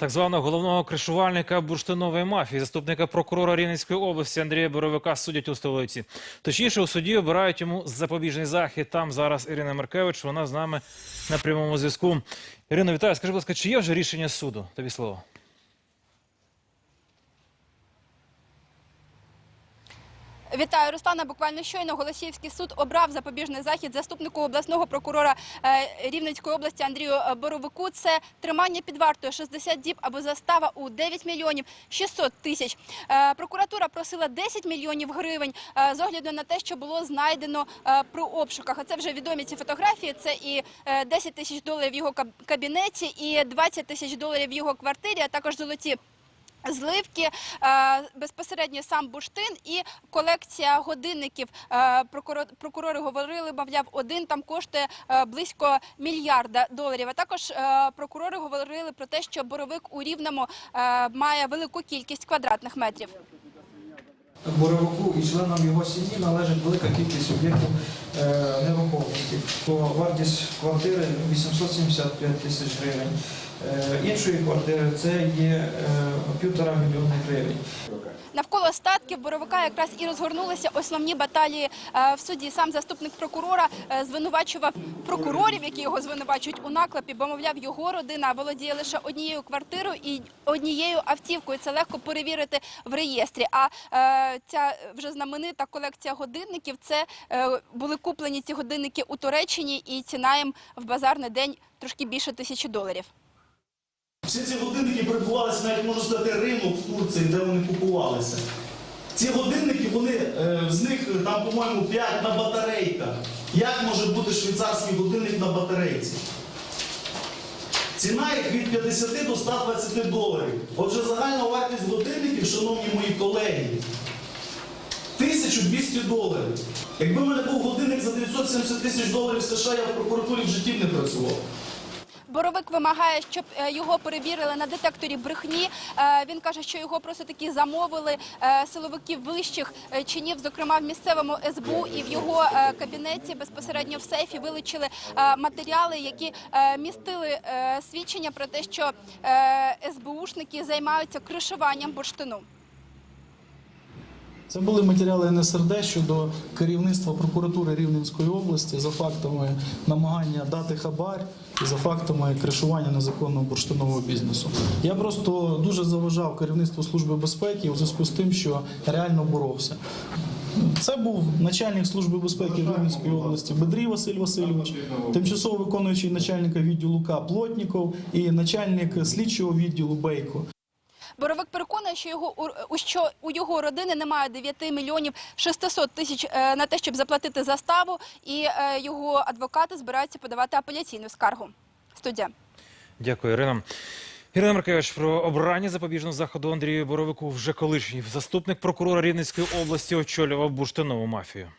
так званого головного кришувальника бурштинової мафії, заступника прокурора Рівненської області Андрія Боровика судять у столиці. Точніше, у суді обирають йому запобіжний захід. Там зараз Ірина Маркевич. Вона з нами на прямому зв'язку. Ірино, вітаю. Скажи, будь ласка, чи є вже рішення суду? Тобі слово. Вітаю, Руслана. Буквально щойно Голосіївський суд обрав запобіжний захід заступнику обласного прокурора е, Рівненської області Андрію е, Боровику. Це тримання під вартою 60 діб або застава у 9 мільйонів 600 тисяч. Е, Прокуратура просила 10 мільйонів гривень з огляду на те, що було знайдено при обшуках. А це вже відомі ці фотографії. Це і е, 10 тисяч доларів в його кабінеті, і 20 тисяч доларів в його квартирі, а також золоті. Зливки е, безпосередньо сам бурштин і колекція годинників. Е, прокурори говорили, мовляв, один там коштує е, близько мільярда доларів. А також прокурори говорили про те, що боровик у рівному має велику кількість квадратних метрів. Боровику і членам його сім'ї належить велика кількість об'єктів нерухомості. Вартість квартири 875 тисяч гривень. Іншої квартири це є півтора мільйони гривень. Навколо статків боровика якраз і розгорнулися основні баталії е, в суді. Сам заступник прокурора е, звинувачував прокурорів, які його звинувачують у наклепі, бо мовляв, його родина володіє лише однією квартирою і однією автівкою. Це легко перевірити в реєстрі. А е, ця вже знаменита колекція годинників це були куплені ці годинники у Туреччині, і ціна їм в базарний день трошки більше тисячі доларів. Всі ці годинники перебувалися, навіть можу сказати, ринок в Турції, де вони купувалися. Ці годинники, вони, е, з них е, там, по-моєму, 5 на батарейках. Як може бути швейцарський годинник на батарейці? Ціна їх від 50 до 120 доларів. Отже, загальна вартість годинників, шановні мої колеги, 1200 доларів. Якби в мене був годинник за 970 тисяч доларів США, я в прокуратурі в житті не працював. Боровик вимагає, щоб е, його перевірили на детекторі брехні. Е, Він каже, що його просто таки замовили е, силовиків вищих чинів, зокрема в місцевому СБУ, і в його кабінеті безпосередньо в сейфі вилучили матеріали, які містили свідчення про те, що СБУшники займаються кришуванням бурштину. Це були матеріали НСРД щодо керівництва прокуратури Рівненської області за фактами намагання дати хабар і за фактами кришування незаконного бурштинового бізнесу. Я просто дуже заважав керівництву служби безпеки у зв'язку з тим, що реально боровся. Це був начальник служби безпеки Рівненської області Бедрій Василь Васильович, тимчасово виконуючий начальника відділу К Плотніков і начальник слідчого відділу Бейко. Боровик переконує, що його що у його родини немає 9 мільйонів 600 тисяч е, на те, щоб заплатити заставу, і е, його адвокати збираються подавати апеляційну скаргу. Студія. Дякую, Ірина. Ірина Маркевич про обрання запобіжного заходу Андрію Боровику вже колишній заступник прокурора Рівненської області очолював бурштинову мафію.